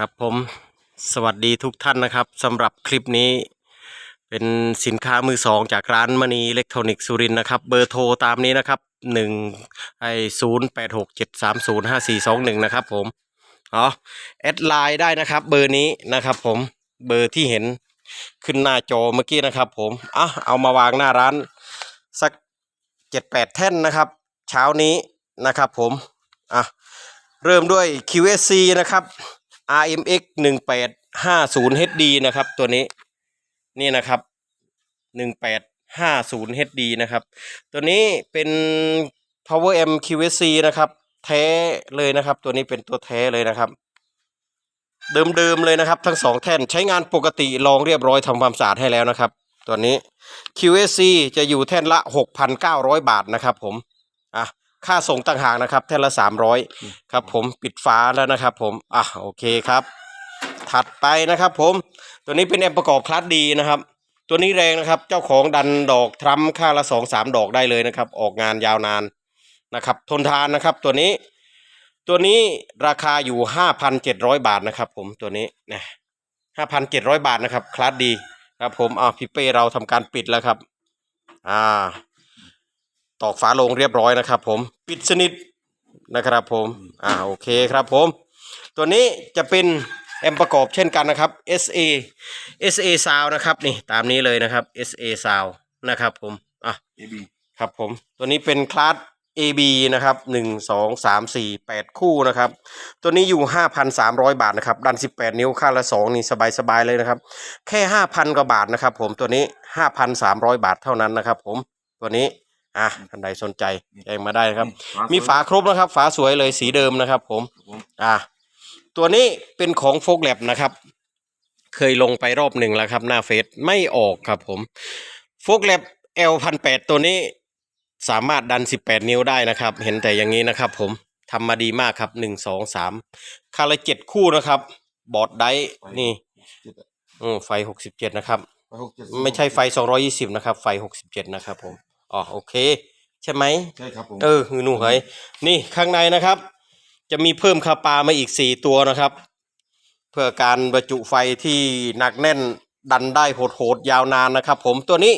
ครับผมสวัสดีทุกท่านนะครับสำหรับคลิปนี้เป็นสินค้ามือสองจากร้านมณีอิเล็กทรอนิกส์สุรินนะครับเบอร์โทรตามนี้นะครับหนึ่งไอศูนย์แปดหกเจ็ดสามศูนย์ห้าสี่สองหนึ่งนะครับผมอ๋อแอดไลน์ได้นะครับเบอร์นี้นะครับผมเบอร์ที่เห็นขึ้นหน้าจอเมื่อกี้นะครับผมอะเอามาวางหน้าร้านสักเจ็ดแปดแท่นนะครับ เช้านี้นะครับผมอะเริ่มด้วย QSC นะครับ RMX 1850 HD นะครับ ตัวนี้นี่นะครับ 1850 HD นะครับ ตัวนี้เป็น Power M QSC นะครับ แท้เลยนะครับ ตัวนี้เป็นตัวแท้เลยนะครับ เดิมๆเลยนะครับ ทั้งสองแท่นใช้งานปกติลองเรียบร้อยทำความสะอาดให้แล้วนะครับ ตัวนี้ QSC จะอยู่แท่นละ 6,900 บาทนะครับผมอะ ค่าส่งต่างหากนะครับแท่นละ300ครับผมปิดฝาแล้วนะครับ ผมอะโอเคครับ ถัดไปนะครับ ผมตัวนี้เป็นแอมประกอบคลัตช์ดีนะครับ ตัวนี้แรงนะครับ เจ้าของดันดอกทรัมป์ค่าละสองสามดอกได้เลยนะครับ ออกงานยาวนานนะครับ ทนทานนะครับ ตัวนี้ ตัวนี้ราคาอยู่ห้าพันเจ็ดร้อยบาทนะครับ ผมตัวนี้นะห้าพันเจ็ดร้อยบาทนะครับ คลาสดีครับ ผมอ่าพี่เป้เราทำการปิดแล้วครับ อ่า ตอกฝาโลงเรียบร้อยนะครับ ผมปิดสนิทนะครับผมอ่าโอเคครับผม ตัวนี้จะเป็นแอมประกอบเช่นกันนะครับ SA SA Sound นะครับนี่ตามนี้เลยนะครับ SA Sound นะครับผมอะ AB ครับผมตัวนี้เป็นคลาส AB นะครับหนึ่งสองสามสี่แปดคู่นะครับ ตัวนี้อยู่ห้าพันสามร้อยบาทนะครับดันสิบแปดนิ้วข้างละสองนี่สบายๆเลยนะครับ แค่ห้าพันกว่าบาทนะครับ ผมตัวนี้ห้าพันสามร้อยบาทเท่านั้นนะครับ ผมตัวนี้ อะท่านใดสนใจแจ้งมาได้นะครับ มีฝาครบนะครับ ฝาสวยเลยสีเดิมนะครับผมครับ ผม อะตัวนี้เป็นของโฟกแลบนะครับ เคยลงไปรอบหนึ่งแล้วครับ หน้าเฟซไม่ออกครับ ผมโฟกแลบ L พันแปดตัวนี้สามารถดัน 18 นิ้วได้นะครับ เห็นแต่อย่างนี้นะครับ ผมทำมาดีมากครับหนึ่งสองสามคาละเจ็ดคู่นะครับ บอร์ดไดร์นี่อืมไฟหกสิบเจ็ดนะครับ ไม่ใช่ไฟสองร้อยี่สิบนะครับ ไฟหกสิบเจ็ดนะครับผม อ๋อโอเค ใช่ไหมใช่ครับผมเออหือหนูเฮ้ยนี่ข้างในนะครับ จะมีเพิ่มคาปามาอีกสี่ตัวนะครับ เพื่อการบรรจุไฟที่หนักแน่นดันได้โหดๆยาวนานนะครับ ผมตัวนี้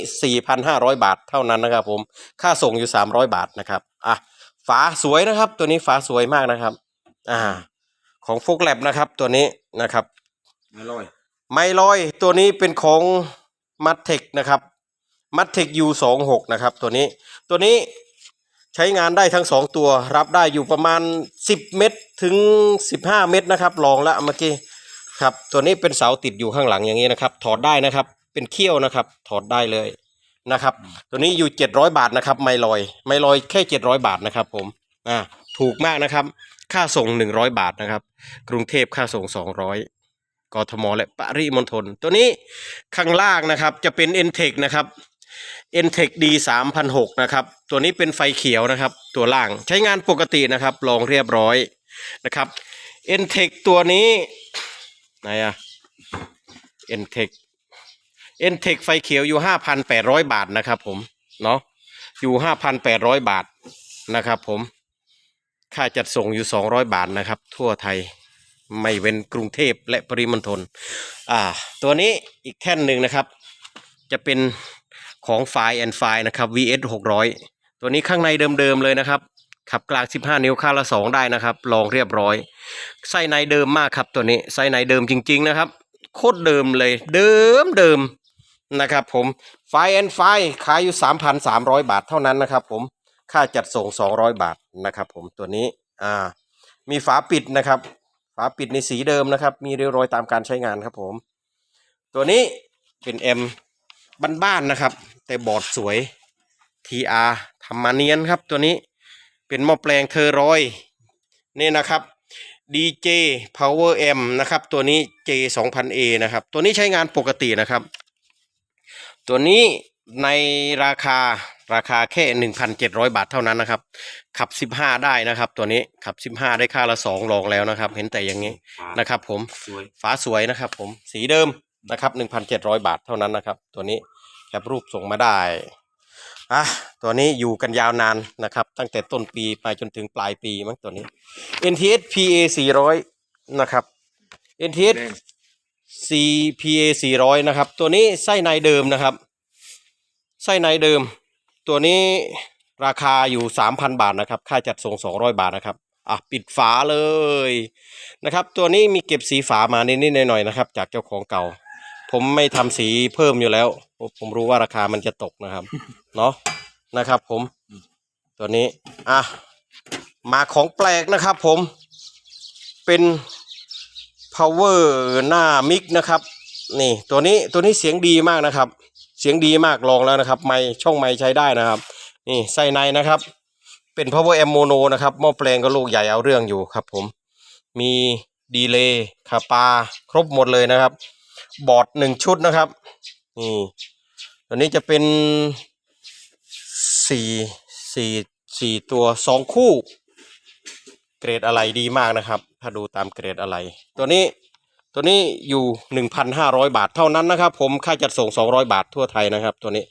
4,500 บาทเท่านั้นนะครับ ผมค่าส่งอยู่ 300 บาทนะครับอะฝาสวยนะครับ ตัวนี้ฝาสวยมากนะครับอ่าของฟุกแลบนะครับตัวนี้นะครับ ไม่ลอย ไมลอยตัวนี้เป็นของมัตเทคนะครับ มัตเทคยูสองหกนะครับตัวนี้ตัวนี้ใช้งานได้ทั้งสองตัว รับได้อยู่ประมาณ 10 เมตรถึง 15 เมตรนะครับลองแล้วเมื่อกี้ครับตัวนี้เป็นเสาติดอยู่ข้างหลังอย่างนี้นะครับ ถอดได้นะครับ เป็นเขี้ยวนะครับ ถอดได้เลยนะครับ ตัวนี้อยู่ 700 บาทนะครับ ไม่ลอย ไม่ลอยแค่ 700 บาทนะครับ ผมอ่าถูกมากนะครับ ค่าส่ง 100 บาทนะครับ กรุงเทพค่าส่ง 200กทมและปริมณฑลตัวนี้ข้างล่างนะครับจะเป็น n t e c h นะครับ n t e c h D 3006นะครับตัวนี้เป็นไฟเขียวนะครับตัวล่างใช้งานปกตินะครับลองเรียบร้อยนะครับ n t e c h ตัวนี้ไหนอะ n t e c h n t e c h ไฟเขียวอยู่ 5,800 บาทนะครับผมเนาะอยู่ 5,800 บาทนะครับผมค่าจัดส่งอยู่ 200 บาทนะครับ ทั่วไทยไม่เว้นกรุงเทพและปริมณฑลอ่าตัวนี้อีกแท่นหนึ่งนะครับ จะเป็น ของไฟแอนไฟนะครับ VS 600 ตัวนี้ข้างในเดิมๆเลยนะครับ ขับกลาง 15 นิ้วค่าละ 2 ได้นะครับ ลองเรียบร้อย ไส้ในเดิมมากครับตัวนี้ ไส้ในเดิมจริง ๆ นะครับ โคตรเดิมเลย เดิมเดิมนะครับผมไฟแอนไฟขายอยู่ 3,300 บาทเท่านั้นนะครับผม ค่าจัดส่ง 200 บาทนะครับผมตัวนี้ อ่า มีฝาปิดนะครับ ฝาปิดในสีเดิมนะครับ มีริ้วรอยตามการใช้งานครับผม ตัวนี้เป็น M บ้านๆนะครับ แต่บอร์ดสวย TR ทำมาเนียนครับตัวนี้เป็นหม้อแปลงเทอร์รอยนี่นะครับ DJ Power M นะครับ ตัวนี้ J 2000A นะครับ ตัวนี้ใช้งานปกตินะครับ ตัวนี้ในราคาราคาแค่ 1,700 บาทเท่านั้นนะครับ ขับ 15 ได้นะครับ ตัวนี้ขับ 15 ได้ค่าละ2ลองแล้วนะครับ เห็นแต่อย่างนี้นะครับ ผมสวยฝาสวยนะครับ ผมสีเดิมนะครับ 1,700 บาทเท่านั้นนะครับ ตัวนี้ แคปรูปส่งมาได้อะตัวนี้อยู่กันยาวนานนะครับ ตั้งแต่ต้นปีไปจนถึงปลายปีมั้งตัวนี้ NTS PA 400 นะครับ NTS แดง CPA 400 นะครับ ตัวนี้ไส้ในเดิมนะครับ ไส้ในเดิม ตัวนี้ราคาอยู่ 3,000 บาทนะครับ ค่าจัดส่ง 200 บาทนะครับอะปิดฝาเลยนะครับ ตัวนี้มีเก็บสีฝามานิดๆหน่อยๆนะครับ จากเจ้าของเก่า ผมไม่ทำสีเพิ่มอยู่แล้ว ผมรู้ว่าราคามันจะตกนะครับ เนาะนะครับ ผม ตัวนี้ อะ มาของแปลกนะครับ ผม เป็น power หน้ามิกนะครับ นี่ ตัวนี้ ตัวนี้เสียงดีมากนะครับ เสียงดีมาก ลองแล้วนะครับ ไมค์ช่องไมค์ใช้ได้นะครับ นี่ไส้ในนะครับ เป็น power amp mono นะครับหม้อแปลงก็ลูกใหญ่เอาเรื่องอยู่ครับ ผม มีดีเลย์คาปา ครบหมดเลยนะครับ บอร์ดหนึ่งชุดนะครับ นี่ตัวนี้จะเป็นสี่สี่สี่ตัวสองคู่ เกรดอะไรดีมากนะครับ ถ้าดูตามเกรดอะไร ตัวนี้ตัวนี้อยู่หนึ่งพันห้าร้อยบาทเท่านั้นนะครับ ผมค่าจัดส่งสองร้อยบาททั่วไทยนะครับ ตัวนี้